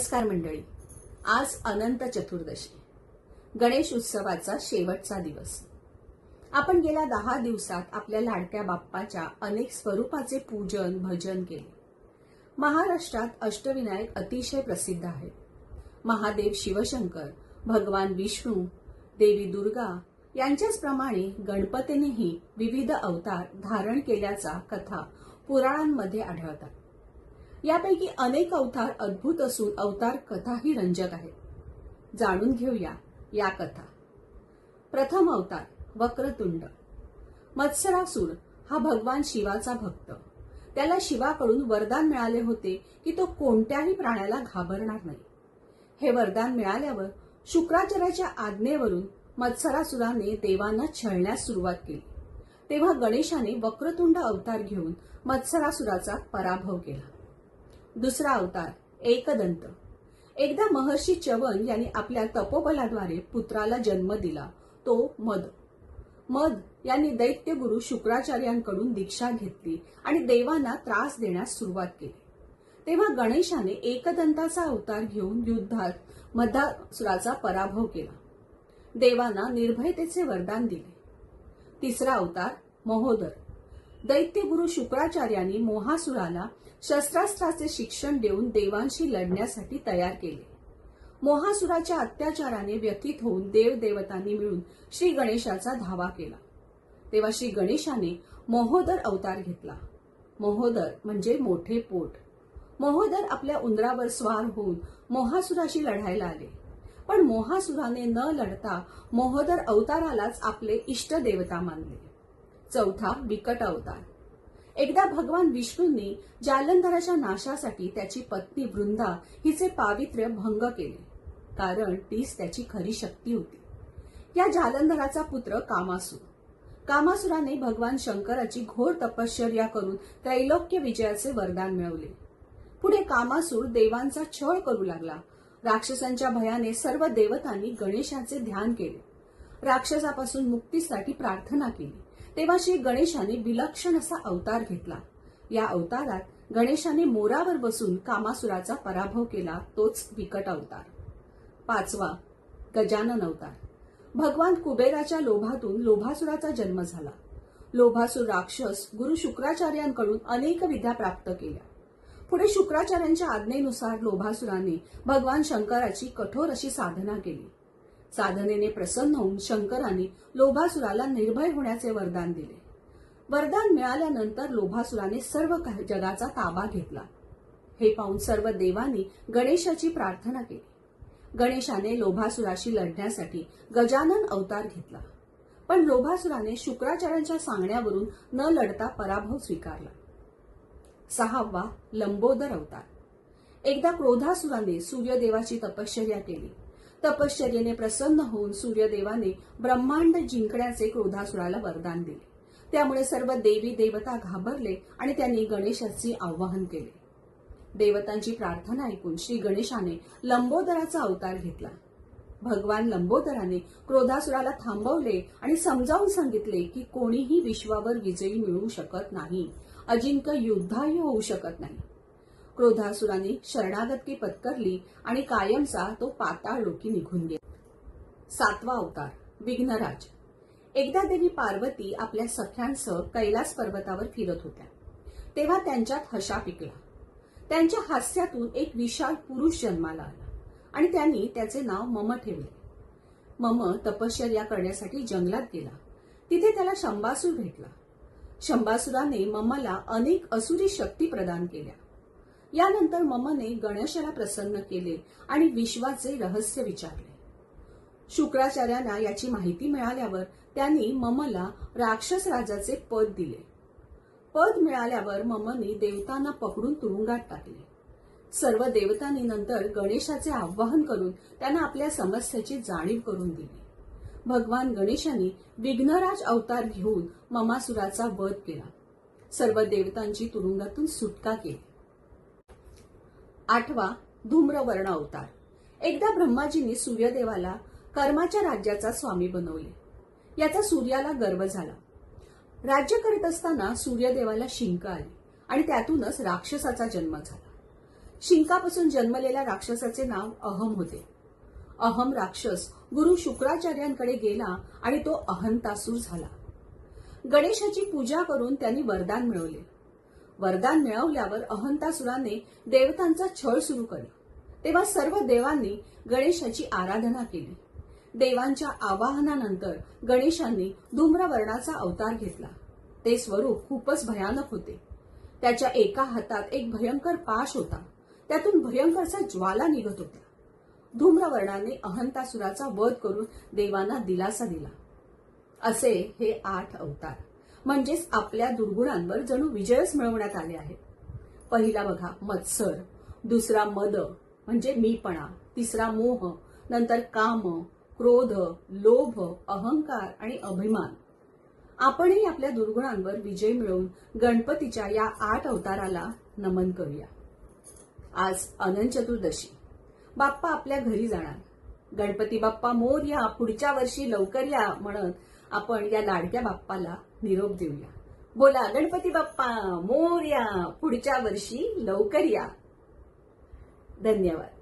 नमस्कार मंडळी. आज अनंत चतुर्दशी. गणेश उत्सवाचा शेवटचा दिवस. आपण गेल्या दहा दिवसात आपल्या लाडक्या बाप्पाच्या अनेक स्वरूपाचे पूजन भजन केले. महाराष्ट्रात अष्टविनायक अतिशय प्रसिद्ध आहेत. महादेव शिवशंकर भगवान विष्णू देवी दुर्गा यांच्याच प्रमाणे गणपतीनेही विविध अवतार धारण केल्याचा कथा पुराणांमध्ये आढळतात. यापैकी अनेक अवतार अद्भुत असून अवतार कथाही रंजक आहेत. जाणून घेऊया या कथा. प्रथम अवतार वक्रतुंड. मत्सरासूर हा भगवान शिवाचा भक्त. त्याला शिवाकडून वरदान मिळाले होते की तो कोणत्याही प्राण्याला घाबरणार नाही. हे वरदान मिळाल्यावर शुक्राचार्याच्या आज्ञेवरून मत्सरासुराने देवांना छळण्यास सुरुवात केली. तेव्हा गणेशाने वक्रतुंड अवतार घेऊन मत्सरासुराचा पराभव केला. दुसरा अवतार एकदंत. एकदा महर्षी चवन यांनी आपल्या तपोबलाद्वारे पुत्राला जन्म दिला तो मद. मद यांनी दैत्य गुरु शुक्राचार्यांकडून दीक्षा घेतली आणि देवांना त्रास देण्यास सुरुवात केली. तेव्हा गणेशाने एकदंताचा अवतार घेऊन युद्धात मधासुराचा पराभव केला. देवांना निर्भयतेचे वरदान दिले. तिसरा अवतार महोदर. दैत्यगुरु शुक्राचार्यांनी मोहासुराला शस्त्रास्त्राचे शिक्षण देऊन देवांशी लढण्यासाठी तयार केले. मोहासुराच्या अत्याचाराने व्यथित होऊन देवदेवतांनी मिळून श्री गणेशाचा धावा केला. तेव्हा श्री गणेशाने महोदर अवतार घेतला. महोदर म्हणजे मोठे पोट. महोदर आपल्या उंदरावर स्वार होऊन मोहासुराशी लढायला आले. पण मोहासुराने न लढता मोहोदर अवतारालाच आपले इष्ट देवता मानले. चौथा बिकट अवतार. एकदा भगवान विष्णूंनी जालंधराच्या नाशासाठी त्याची पत्नी वृंदा हिचे पावित्र्य भंग केले. कारण तीच त्याची खरी शक्ती होती. या जालंधराचा पुत्र कामासूर कामासुराने भगवान शंकराची घोर तपश्चर्या करून त्रैलोक्य विजयाचे वरदान मिळवले. पुढे कामासूर देवांचा छळ करू लागला. राक्षसांच्या भयाने सर्व देवतांनी गणेशाचे ध्यान केले. राक्षसापासून मुक्तीसाठी प्रार्थना केली. तेव्हा श्री गणेशाने विलक्षण असा अवतार घेतला. या अवतारात गणेशाने मोरावर बसून कामासुराचा पराभव केला तोच विकट अवतार. पाचवा गजानन अवतार. भगवान कुबेराच्या लोभातून लोभासुराचा जन्म झाला. लोभासूर राक्षस गुरु शुक्राचार्यांकडून अनेक विद्या प्राप्त केल्या. पुढे शुक्राचार्यांच्या आज्ञेनुसार लोभासुराने भगवान शंकराची कठोर अशी साधना केली. साधनेने प्रसन्न होऊन शंकराने लोभासुराला निर्भय होण्याचे वरदान दिले. वरदान मिळाल्यानंतर लोभासुराने सर्व काही जगाचा ताबा घेतला. हे पाहून सर्व देवांनी गणेशाची प्रार्थना केली. गणेशाने लोभासुराशी लढण्यासाठी गजानन अवतार घेतला. पण लोभासुराने शुक्राचार्यांच्या सांगण्यावरून न लढता पराभव स्वीकारला. सहावा लंबोदर अवतार. एकदा क्रोधासुराने सूर्यदेवाची तपश्चर्या केली. तपश्चर्येने प्रसन्न होऊन सूर्यदेवाने ब्रह्मांड जिंकण्याचे क्रोधासुराला वरदान दिले. त्यामुळे सर्व देवी देवता घाबरले आणि त्यांनी गणेशाचे आवाहन केले. देवतांची प्रार्थना ऐकून श्री गणेशाने लंबोदराचा अवतार घेतला. भगवान लंबोदराने क्रोधासुराला थांबवले आणि समजावून सांगितले की कोणीही विश्वावर विजयी मिळवू शकत नाही. अजिंक्य युद्धाही होऊ शकत नाही. क्रोधासुराने शरणागती पत्करली आणि कायमचा तो पाताळ लोकी निघून गेला. सातवा अवतार विघ्नराज. एकदा देवी पार्वती आपल्या सख्यांसह कैलास पर्वतावर फिरत होत्या. तेव्हा त्यांच्यात हशा पिकला. त्यांच्या हास्यातून एक विशाल पुरुष जन्माला आला आणि त्यांनी त्याचे नाव मम ठेवले. मम तपश्चर्या करण्यासाठी जंगलात गेला. तिथे त्याला शंबासूर भेटला. शंबासुराने ममला अनेक असुरी शक्ती प्रदान केल्या. यानंतर ममने गणेशाला प्रसन्न केले आणि विश्वाचे रहस्य विचारले. शुक्राचार्यांना याची माहिती मिळाल्यावर त्यांनी ममला राक्षस राजाचे पद दिले. पद मिळाल्यावर ममने देवतांना पकडून तुरुंगात टाकले. सर्व देवतांनी नंतर गणेशाचे आवाहन करून त्यांना आपल्या समस्येची जाणीव करून दिली. भगवान गणेशाने विघ्नराज अवतार घेऊन ममासुराचा वध केला. सर्व देवतांची तुरुंगातून सुटका केली. आठवा धूम्रवर्ण अवतार. एकदा ब्रह्माजींनी सूर्यदेवाला कर्माच्या राज्याचा स्वामी बनवले. याचा सूर्याला गर्व झाला. राज्य करीत असताना सूर्यदेवाला शिंक आली आणि त्यातूनच राक्षसाचा जन्म झाला. शिंकापासून जन्मलेल्या राक्षसाचे नाव अहम होते. अहम राक्षस गुरु शुक्राचार्यांकडे गेला आणि तो अहंतासूर झाला. गणेशाची पूजा करून त्यांनी वरदान मिळवले. वरदान मिळवल्यावर अहंतासुराने देवतांचा छळ सुरू केला. तेव्हा सर्व देवांनी गणेशाची आराधना केली. देवांच्या आवाहनानंतर गणेशांनी धूम्रवर्णाचा अवतार घेतला. ते स्वरूप खूपच भयानक होते. त्याच्या एका हातात एक भयंकर पाश होता. त्यातून भयंकरचा ज्वाला निघत होता धूम्रवर्णाने अहंतासुराचा वध करून देवांना दिलासा दिला. असे हे आठ अवतार. म्हणजेच आपल्या दुर्गुणांवर जणू विजयच मिळवण्यात आले आहे पहिला बघा मत्सर. दुसरा मद म्हणजे मीपणा. तिसरा मोह नंतर काम क्रोध लोभ अहंकार आणि अभिमान. आपणही आपल्या दुर्गुणांवर विजय मिळवून गणपतीच्या या आठ अवताराला नमन करूया. आज अनंत चतुर्दशी. बाप्पा आपल्या घरी जाणार. गणपती बाप्पा मोर या पुढच्या वर्षी लवकर या म्हणत आपण या लाडक्या बाप्पाला निरोप देऊया. बोला गणपती बाप्पा मोर या पुढच्या वर्षी लवकर या. धन्यवाद.